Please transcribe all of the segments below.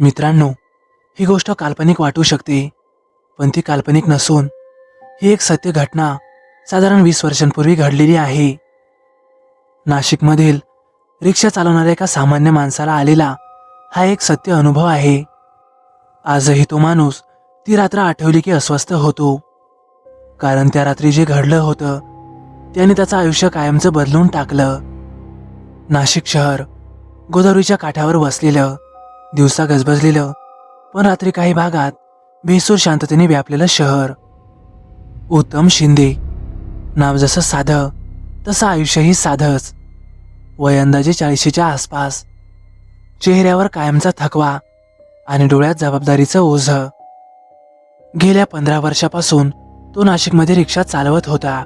मित्रांनो ही गोष्ट काल्पनिक वाटू शकते पण ती काल्पनिक नसून ही एक सत्य घटना साधारण वीस वर्षांपूर्वी घडलेली आहे. नाशिकमधील रिक्षा चालवणाऱ्या एका सामान्य माणसाला आलेला हा एक सत्य अनुभव आहे. आजही तो माणूस ती रात्र आठवली की अस्वस्थ होतो. कारण त्या रात्री जे घडलं होतं त्याने त्याचं आयुष्य कायमचं बदलून टाकलं. नाशिक शहर गोदावरीच्या काठावर वसलेलं दिवसा गजबजलेलं पण रात्री काही भागात बेसूर शांततेने व्यापलेलं शहर. उत्तम शिंदे नाव जसं साधं तसं आयुष्यही साधंच. वय अंदाजे चाळीशीच्या आसपास चेहऱ्यावर कायमचा थकवा आणि डोळ्यात जबाबदारीचं ओझं. गेल्या पंधरा वर्षापासून तो नाशिकमध्ये रिक्षा चालवत होता.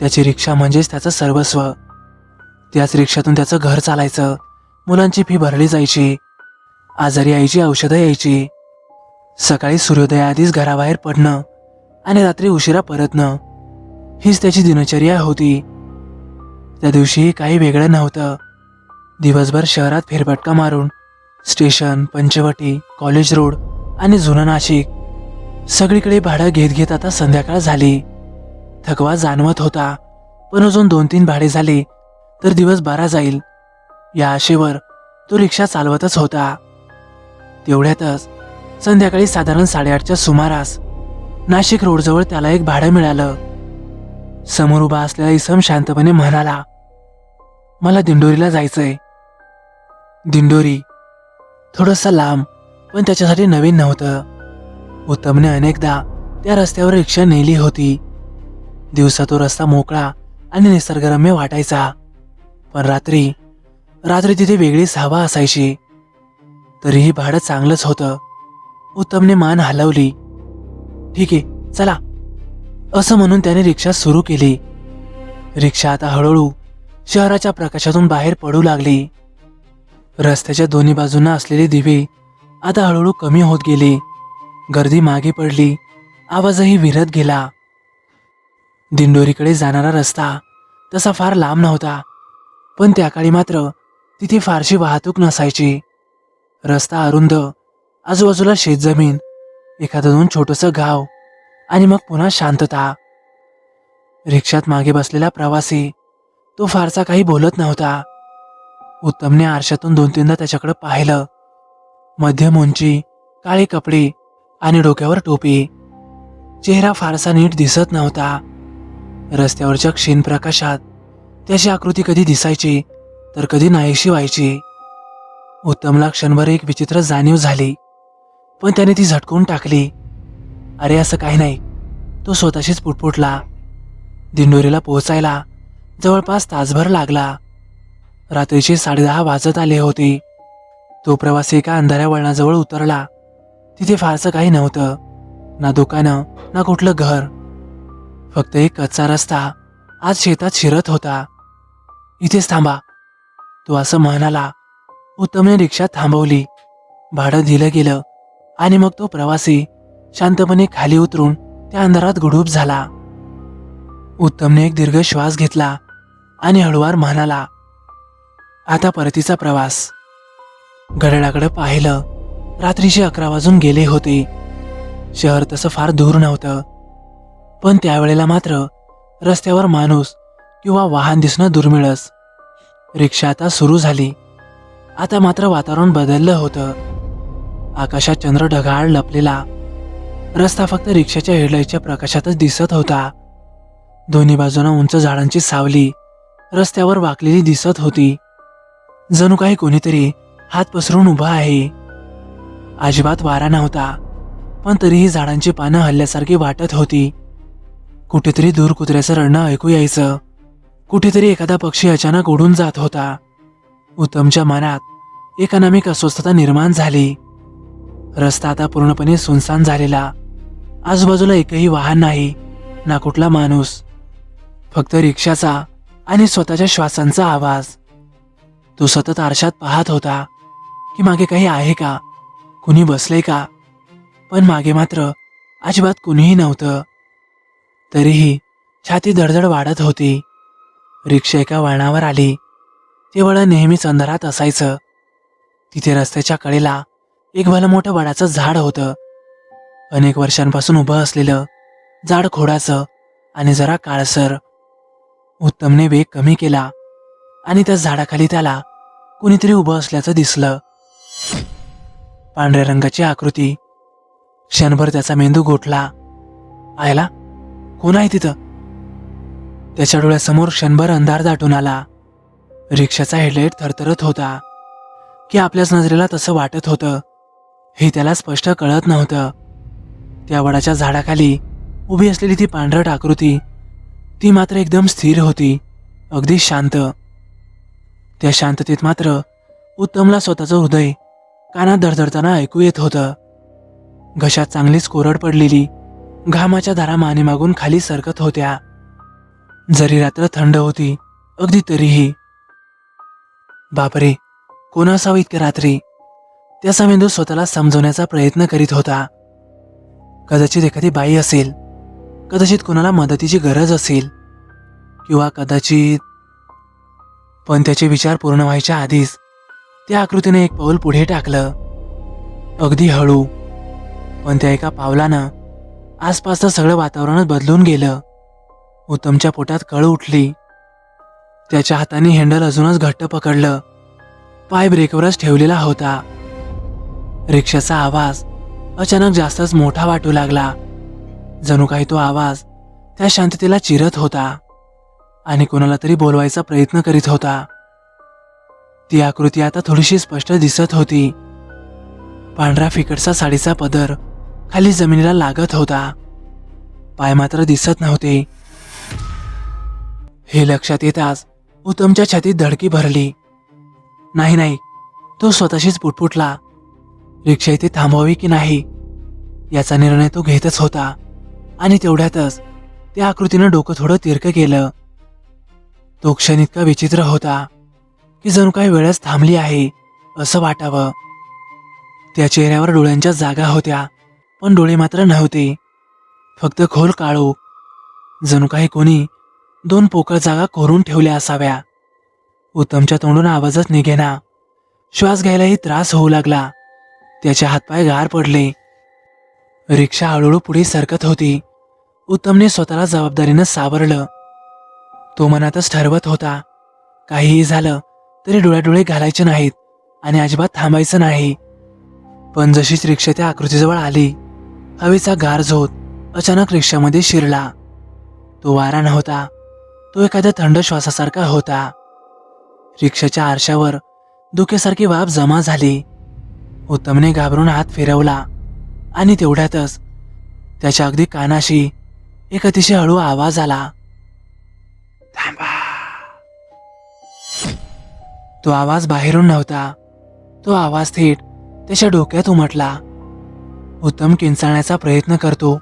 त्याची रिक्षा म्हणजेच त्याचं सर्वस्व. त्याच रिक्षातून त्याचं घर चालायचं मुलांची फी भरली जायची आजारी आईची औषधं यायची. सकाळी सूर्योदयाआधीच घराबाहेर पडणं आणि रात्री उशिरा परतणं हीच त्याची दिनचर्या होती. त्या दिवशी काही वेगळं नव्हतं. दिवसभर शहरात फेरफटका मारून स्टेशन पंचवटी कॉलेज रोड आणि जुनं नाशिक सगळीकडे भाडं घेत घेत आता संध्याकाळ झाली. थकवा जाणवत होता पण अजून दोन तीन भाडे झाले तर दिवस बारा जाईल. या आशेवर तो रिक्षा चालवतच होता. तेवढ्यातच संध्याकाळी साधारण साडेआठच्या सुमारास नाशिक रोडजवळ त्याला एक भाडं मिळालं. समोर उभा असलेला इसम शांतपणे म्हणाला मला दिंडोरीला जायचंय. दिंडोरी थोडंसं लांब पण त्याच्यासाठी नवीन नव्हतं. उत्तमने अनेकदा त्या रस्त्यावर रिक्षा नेली होती. दिवसा तो रस्ता मोकळा आणि निसर्गरम्य वाटायचा. पण रात्री रात्री तिथे वेगळीच हवा असायची. तरीही भाडं चांगलंच होतं. उत्तमने मान हलवली. ठीक आहे चला. असं म्हणून त्याने रिक्षा सुरू केली. रिक्षा आता हळूहळू शहराच्या प्रकाशातून बाहेर पडू लागली. रस्त्याच्या दोन्ही बाजूंना असलेले दिवे आता हळूहळू कमी होत गेले. गर्दी मागे पडली. आवाजही विरत गेला. दिंडोरीकडे जाणारा रस्ता तसा फार लांब नव्हता. पण त्या काळी मात्र तिथे फारशी वाहतूक नसायची. रस्ता अरुंद आजूबाजूला शेतजमीन एखादं दोन छोटंसं गाव आणि मग पुन्हा शांतता. रिक्षात मागे बसलेला प्रवासी तो फारसा काही बोलत नव्हता. उत्तमने आरशातून दोन तीनदा त्याच्याकडे पाहिलं. मध्यम उंची काळे कपडे आणि डोक्यावर टोपी. चेहरा फारसा नीट दिसत नव्हता. रस्त्यावरच्या क्षीण प्रकाशात त्याची आकृती कधी दिसायची तर कधी नाहीशी व्हायची. उत्तमला क्षणभर एक विचित्र जाणीव झाली. पण त्याने ती झटकून टाकली. अरे असं काही नाही. तो स्वतःशीच पुटपुटला. दिंडोरीला पोहोचायला जवळपास तासभर लागला. रात्रीचे साडेदहा वाजत आले होते. तो प्रवासी एका अंधाऱ्या वळणाजवळ उतरला. तिथे फारसं काही नव्हतं. ना दुकानं ना कुठलं घर. फक्त एक कच्चा रस्ता. आज शेतात शिरत होता. इथेच थांबा. तो असं म्हणाला. उत्तमने रिक्षा थांबवली. भाडं दिलं गेलं आणि मग तो प्रवासी शांतपणे खाली उतरून त्या अंधारात गुडूप झाला. उत्तमने एक दीर्घ श्वास घेतला आणि हळुवार म्हणाला आता परतीचा प्रवास. घड्याळाकडे पाहिलं रात्रीचे अकरा वाजून गेले होते. शहर तसं फार दूर नव्हतं. पण त्यावेळेला मात्र रस्त्यावर माणूस किंवा वाहन दिसणं दुर्मिळच. रिक्षा आता सुरू झाली. आता मात्र वातावरण बदललं होतं. आकाशात चंद्र ढगाळ लपलेला. रस्ता फक्त रिक्षाच्या हेडलाईटच्या प्रकाशातच दिसत होता. दोन्ही बाजूनं उंच झाडांची सावली. रस्त्यावर वाकलेली दिसत होती. जणू काही कोणीतरी हात पसरून उभा आहे. अजिबात वारा नव्हता पण तरीही झाडांची पानं हल्ल्यासारखी वाटत होती. कुठेतरी दूर कुत्र्याचं रडणं ऐकू यायचं. कुठेतरी एखादा पक्षी अचानक उडून जात होता. उत्तमच्या मनात इकॉनॉमिक अस्वस्थता निर्माण झाली. रस्ता आता पूर्णपणे सुनसान झालेला. आजूबाजूला एकही वाहन नाही ना कुठला माणूस. फक्त रिक्षाचा आणि स्वतःच्या श्वासांचा आवाज. तो सतत आरशात पाहत होता की मागे काही आहे का? कुणी बसले का? पण मागे मात्र अजिबात कुणीही नव्हतं. तरीही छाती धडधड वाढत होती. रिक्षा एका वळणावर आली. ते वळण नेहमीच अंधारात असायचं. तिथे रस्त्याच्या कडेला एक भलं मोठं वडाचं झाड होतं. अनेक वर्षांपासून उभं असलेलं जाड खोडाचं आणि जरा काळसर उत्तमने वेग कमी केला आणि त्या झाडाखाली त्याला कुणीतरी उभं असल्याचं दिसलं. पांढऱ्या रंगाची आकृती. क्षणभर त्याचा मेंदू गोठला. आयला कोण आहे तिथं? त्याच्या डोळ्यासमोर क्षणभर अंधार दाटून आला. रिक्षाचा हेडलाईट थरथरत होता. की आपल्याच नजरेला तसं वाटत होतं. हे त्याला स्पष्ट कळत नव्हतं. त्या वडाच्या झाडाखाली उभी असलेली ती पांढरट आकृती ती मात्र एकदम स्थिर होती अगदी शांत. त्या शांततेत मात्र उत्तमला स्वतःचं हृदय कानात धडधडताना ऐकू येत होतं. घशात चांगलीच कोरड पडलेली घामाच्या धारा मानेमागून खाली सरकत होत्या. जरी रात्र थंड होती अगदी तरीही. बापरे! कोण असावं इतक्या रात्री? त्याचा मेंदू स्वतःला समजवण्याचा प्रयत्न करीत होता. कदाचित एखादी बाई असेल. कदाचित कोणाला मदतीची गरज असेल. किंवा कदाचित पण त्याचे विचार पूर्ण व्हायच्या आधीच त्या आकृतीने एक पाऊल पुढे टाकलं. अगदी हळू. पण त्या एका पावलानं आसपासचं सगळं वातावरणच बदलून गेलं. उत्तमच्या पोटात कळ उठली. त्याच्या हाताने हँडल अजूनच घट्ट पकडलं. पाय ब्रेकवरच ठेवलेला होता. रिक्षाचा आवाज अचानक जास्तच मोठा वाटू लागला. जणू काही तो आवाज त्या शांततेला चिरत होता आणि कोणाला तरी बोलवायचा प्रयत्न करीत होता. ती आकृती आता थोडीशी स्पष्ट दिसत होती. पांढरा फिकटचा साडीचा पदर खाली जमिनीला लागत होता. पाय मात्र दिसत नव्हते. हे लक्षात येताच उत्तमच्या छातीत धडकी भरली. नाही नाही. तो स्वतःशीच पुटपुटला. रिक्षा इथे थांबवावी की नाही? याचा निर्णय तो घेतच होता. आणि तेवढ्यातच त्या आकृतीनं डोकं थोडं तिरक केलं. तो क्षण इतका विचित्र होता की जणू काही वेळच थांबली आहे असं वाटावं. त्या चेहऱ्यावर डोळ्यांच्या जागा होत्या पण डोळे मात्र नव्हते. फक्त खोल काळू. जणू काही कोणी दोन पोकळ जागा कोरून ठेवल्या असाव्या. उत्तमच्या तोंडून आवाजच निघेना. श्वास घ्यायलाही त्रास होऊ लागला. त्याचे हातपाय गार पडले. रिक्षा हळूहळू पुढे सरकत होती. उत्तमने स्वतःला जबाबदारीनं सावरलं. तो मनातच ठरवत होता. काहीही झालं तरी डोळ्याडोळे घालायचे नाहीत आणि अजिबात थांबायचं नाही. पण जशीच रिक्षा त्या आकृतीजवळ आली हवेचा गार झोत अचानक रिक्षामध्ये शिरला. तो वारा नव्हता. तो एखाद्या थंड श्वासासारखा होता. रिक्षाच्या आरशावर धुक्यासारखी वाफ जमा झाली. उत्तमने घाबरून हात फिरवला आणि तेवढ्यातच त्याच्या अगदी कानाशी एक अतिशय हळू आवाज आला. थांबा. तो आवाज बाहेरून नव्हता. तो आवाज थेट त्याच्या डोक्यात उमटला. उत्तम किंचाळण्याचा प्रयत्न करतो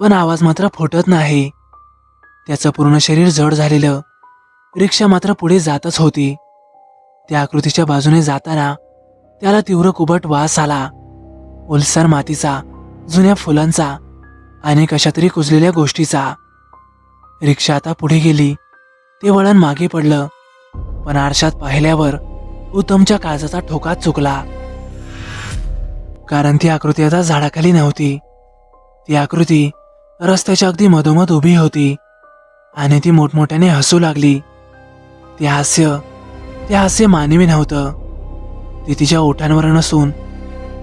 पण आवाज मात्र फुटत नाही. त्याचं पूर्ण शरीर जड झालेलं रिक्षा मात्र पुढे जातच होती. त्या आकृतीच्या बाजूने जाताना त्याला तीव्र कुबट वास आला. ओलसर मातीचा जुन्या फुलांचा आणि कशा तरी कुजलेल्या गोष्टीचा. रिक्षा आता पुढे गेली. ते वळण मागे पडलं. पण आरशात पाहिल्यावर उत्तमच्या काळजाचा ठोका चुकला. कारण ती आकृती आता झाडाखाली नव्हती. ती आकृती रस्त्याच्या अगदी मधोमध उभी होती आणि ती मोठमोठ्याने हसू लागली. ते हास्य ते हास्य मानवी नव्हतं. ते तिच्या ओठांवर नसून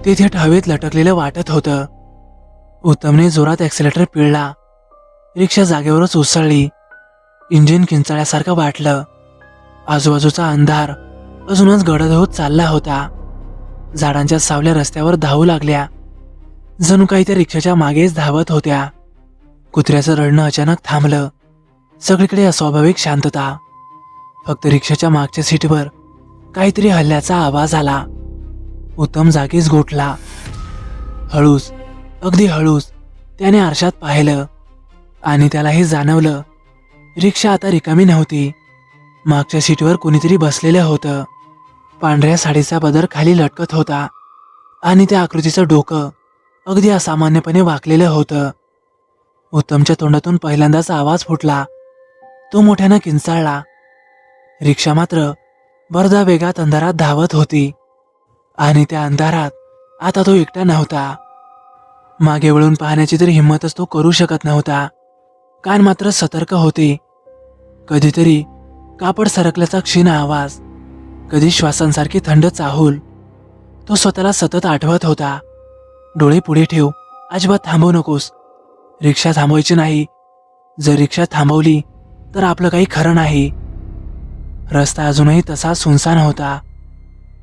ते थेट हवेत लटकलेलं वाटत होतं. उत्तमने जोरात ॲक्सिलेटर पिळला. रिक्षा जागेवरच उसळली. इंजिन किंचाळ्यासारखं वाटलं. आजूबाजूचा अंधार अजूनच गडद होत चालला होता. झाडांच्या सावल्या रस्त्यावर धावू लागल्या. जणू काही त्या रिक्षाच्या मागेच धावत होत्या. कुत्र्याचं रडणं अचानक थांबलं. सगळीकडे अस्वाभाविक शांतता. फक्त रिक्षाच्या मागच्या सीटवर काहीतरी हल्ल्याचा आवाज आला. उत्तम जागीच गोठला. हळूस अगदी हळूस त्याने आरशात पाहिलं आणि त्याला हे जाणवलं रिक्षा आता रिकामी नव्हती. मागच्या सीटवर कोणीतरी बसलेलं होतं. पांढऱ्या साडीचा बदर खाली लटकत होता आणि त्या आकृतीचं डोकं अगदी असामान्यपणे वाकलेलं होतं. उत्तमच्या तोंडातून पहिल्यांदाच आवाज फुटला. तो मोठ्यानं किंचाळला. रिक्षा मात्र भरदा वेगात अंधारात धावत होती. आणि त्या अंधारात आता तो एकटा नव्हता. मागे वळून पाहण्याची तरी हिंमतच तो करू शकत नव्हता. कान मात्र सतर्क होते. कधीतरी कापड सरकल्याचा क्षीण आवाज कधी श्वासांसारखी थंड चाहूल तो स्वतःला सतत आठवत होता. डोळे पुढे ठेव अजिबात थांबवू नकोस. रिक्षा थांबवायची नाही. जर रिक्षा थांबवली तर आपलं काही खरं नाही. रस्ता अजूनही तसा सुनसान होता.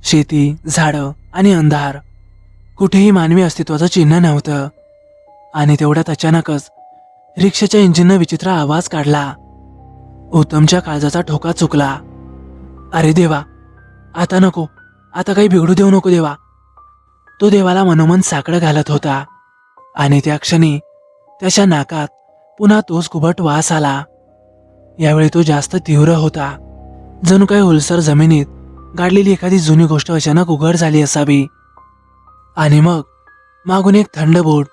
शेती झाडं आणि अंधार. कुठेही मानवी अस्तित्वाचं चिन्ह नव्हतं. आणि तेवढ्यात अचानकच रिक्षाच्या इंजिननं विचित्र आवाज काढला. उत्तमच्या काळजाचा ठोका चुकला. अरे देवा आता नको आता काही बिघडू देऊ नको देवा. तो देवाला मनोमन साकडं घालत होता. आणि त्या क्षणी त्याच्या नाकात पुन्हा तोच कुबट वास आला. यावेळी तो जास्त तीव्र होता. जणू काही ओलसर जमिनीत गाडलेली एखादी जुनी गोष्ट अचानक उघड झाली असावी. आणि मग मागून एक थंड बोट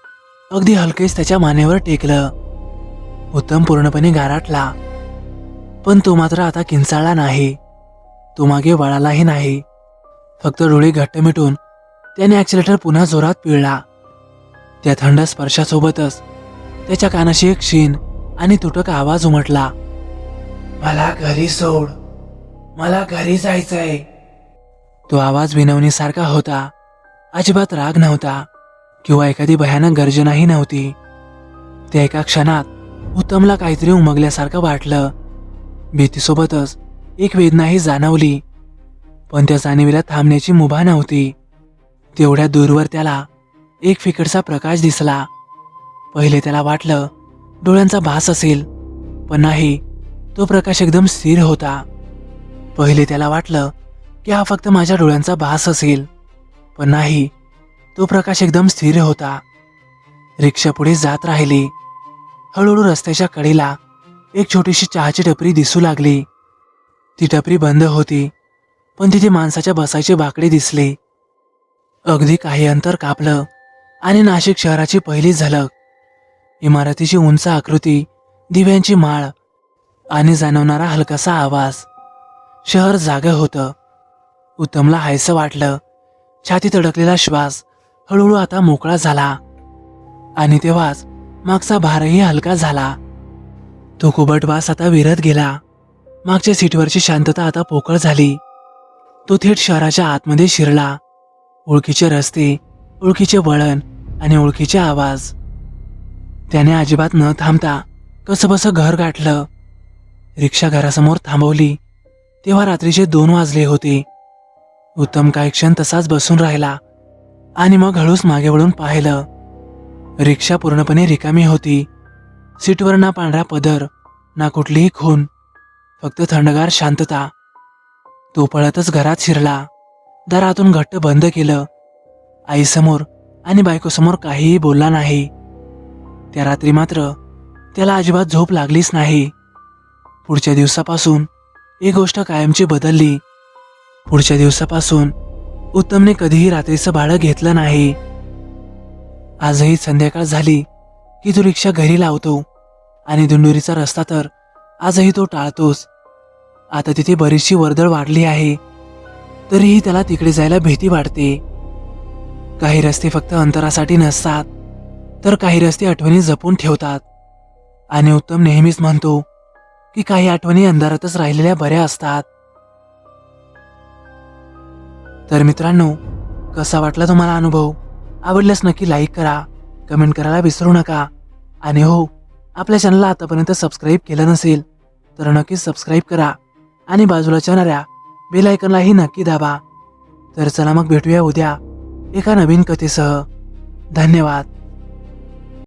अगदी हलकेच त्याच्या मानेवर टेकलं. उत्तम पूर्णपणे गाराटला. पण तो मात्र आता किंचाळला नाही. तो मागे वळालाही नाही. फक्त डोळे घट्ट मिटून त्याने ॲक्सिलेटर पुन्हा जोरात पिळला. त्या थंड स्पर्शासोबतच त्याच्या कानाशी एक क्षीण आणि तुटक आवाज उमटला. मला घरी सोड. मला घरी जायचंय. तो आवाज विनवणीसारखा होता. अजिबात राग नव्हता किंवा एखादी भयानक गर्जनाही नव्हती. त्या एका क्षणात उत्तमला काहीतरी उमगल्यासारखं वाटलं. भीतीसोबतच एक वेदनाही जाणवली. पण त्या जाणीवीला थांबण्याची मुभा नव्हती. तेवढ्या दूरवर त्याला एक फिकडचा प्रकाश दिसला. पहिले त्याला वाटलं डोळ्यांचा भास असेल पण नाही तो प्रकाश एकदम स्थिर होता. पहिले त्याला वाटलं की हा फक्त माझ्या डोळ्यांचा भास असेल. पण नाही तो प्रकाश एकदम स्थिर होता. रिक्षा पुढे जात राहिली. हळूहळू रस्त्याच्या कडेला एक छोटीशी चहाची टपरी दिसू लागली. ती टपरी बंद होती पण तिथे माणसाच्या बसायचे बाकडे दिसले. अगदी काही अंतर कापलं आणि नाशिक शहराची पहिली झलक. इमारतीची उंच आकृती दिव्यांची माळ आणि जाणवणारा हलकासा आवाज. शहर जाग होतं. उत्तमला हायसं वाटलं. छातीत अडकलेला श्वास हळूहळू आता मोकळा झाला. आणि तेव्हाच मागचा भारही हलका झाला. तो कुबट वास आता विरत गेला. मागच्या सीटवरची शांतता आता पोकळ झाली. तो थेट शहराच्या आतमध्ये शिरला. ओळखीचे रस्ते ओळखीचे वळण आणि ओळखीचे आवाज. त्याने अजिबात न थांबता कसं बसं घर गाठलं. रिक्षा घरासमोर थांबवली. तेव्हा रात्रीचे दोन वाजले होते. उत्तम काही क्षण तसाच बसून राहिला आणि मग हळूच मागे वळून पाहिलं. रिक्षा पूर्णपणे रिकामी होती. सीटवर ना पांढरा पदर ना कुठलीही खून फक्त थंडगार शांतता. तो पळतच घरात शिरला. दारातून घट्ट बंद केलं. आईसमोर आणि बायकोसमोर काहीही बोलला नाही. त्या रात्री मात्र त्याला अजिबात झोप लागलीच नाही. पुढच्या दिवसापासून एक गोष्ट कायमची बदलली. पुढच्या दिवसापासून उत्तमने कधीही रात्रीचं भाडं घेतलं नाही. आजही संध्याकाळ झाली की तो रिक्षा घरी लावतो आणि दुंडुरीचा रस्ता तर आजही तो टाळतोच. आता तिथे बरीचशी वर्दळ वाढली आहे तरीही त्याला तिकडे जायला भीती वाटते. काही रस्ते फक्त अंतरासाठी नसतात तर काही रस्ते आठवणी जपून ठेवतात. आणि उत्तम नेहमीच म्हणतो की काही आठवणी अंधारातच राहिलेल्या बऱ्या असतात. तर मित्रांनो कसा वाटला तुम्हाला अनुभव? आवडल्यास नक्की लाईक करा कमेंट करायला विसरू नका. आणि हो आपल्या चॅनलला आतापर्यंत सबस्क्राईब केलं नसेल तर नक्की सबस्क्राईब करा आणि बाजूला येणाऱ्या बेलायकनलाही नक्की दाबा. तर चला मग भेटूया उद्या एका नवीन कथेसह. धन्यवाद.